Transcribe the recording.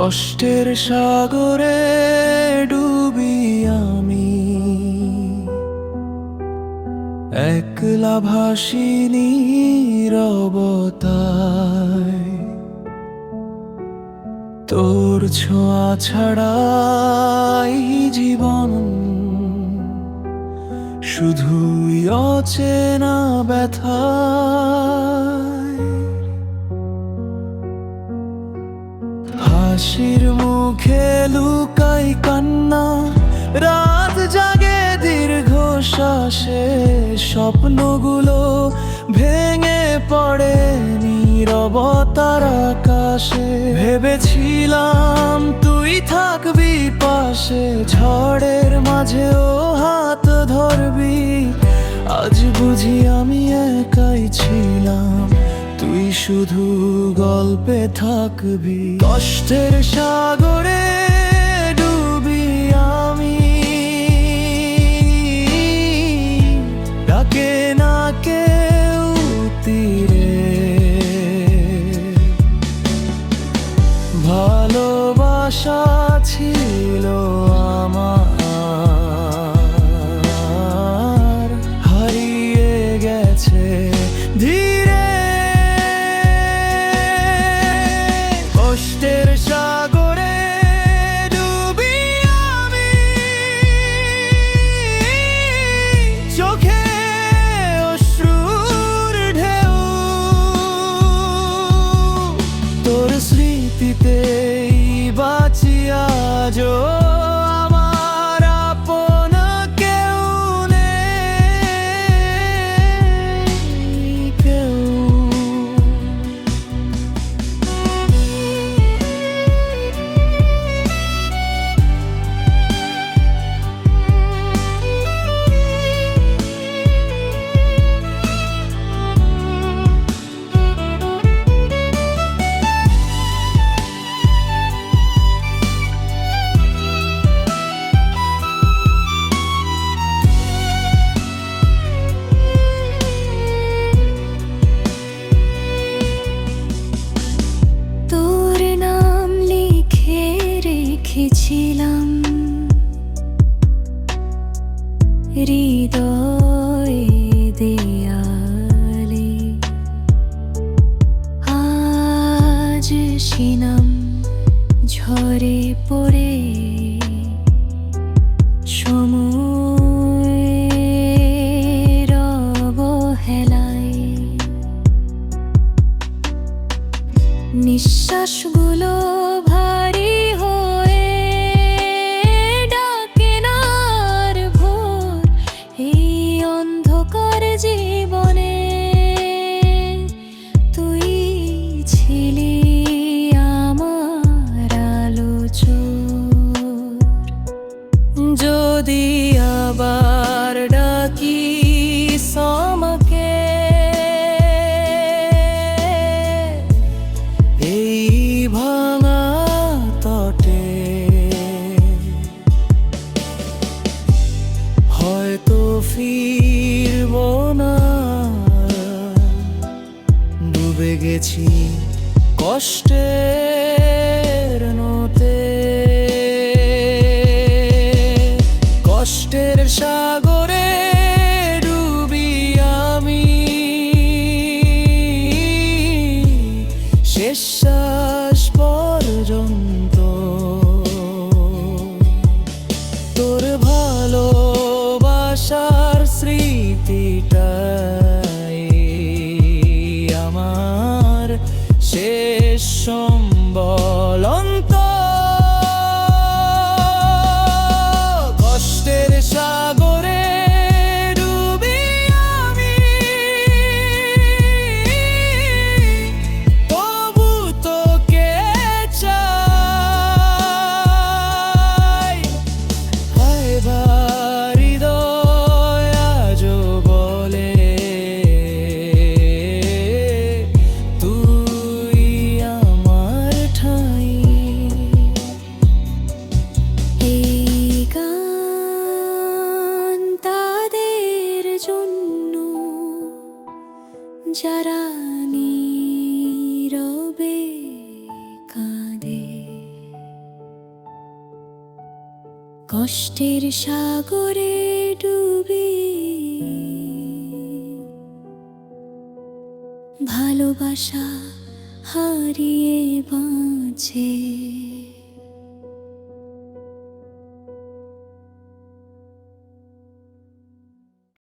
কষ্টের সাগরে ডুবি আমি। একলা ভাসিনী তোর ছোঁয়া ছাড়াই জীবন। শুধুই অচেনা ব্যথায় রাত জাগে দীর্ঘ শ্বাসে স্বপ্নগুলো ভেঙে পড়ে নীরবতার আকাশে। ভেবেছিলাম তুই থাকবি পাশে, ঝড়ের মাঝেও হাত ধরবি। আজ বুঝি আমি একাই ছিলাম, তুই শুধু গল্পে থাকবি। কষ্টের সাগরে কেউ ভালোবাসা বাঁচিয়া যো রেখেছিলাম হৃদয়ে দেয়ালে আজ সিনাম ঝরে পড়ে সময়ের অবহেলায়। কষ্টের নতে কষ্টের সাগরে som কাঁদে। কষ্টের সাগরে ডুবি ভালোবাসা হারিয়ে বাঁচে।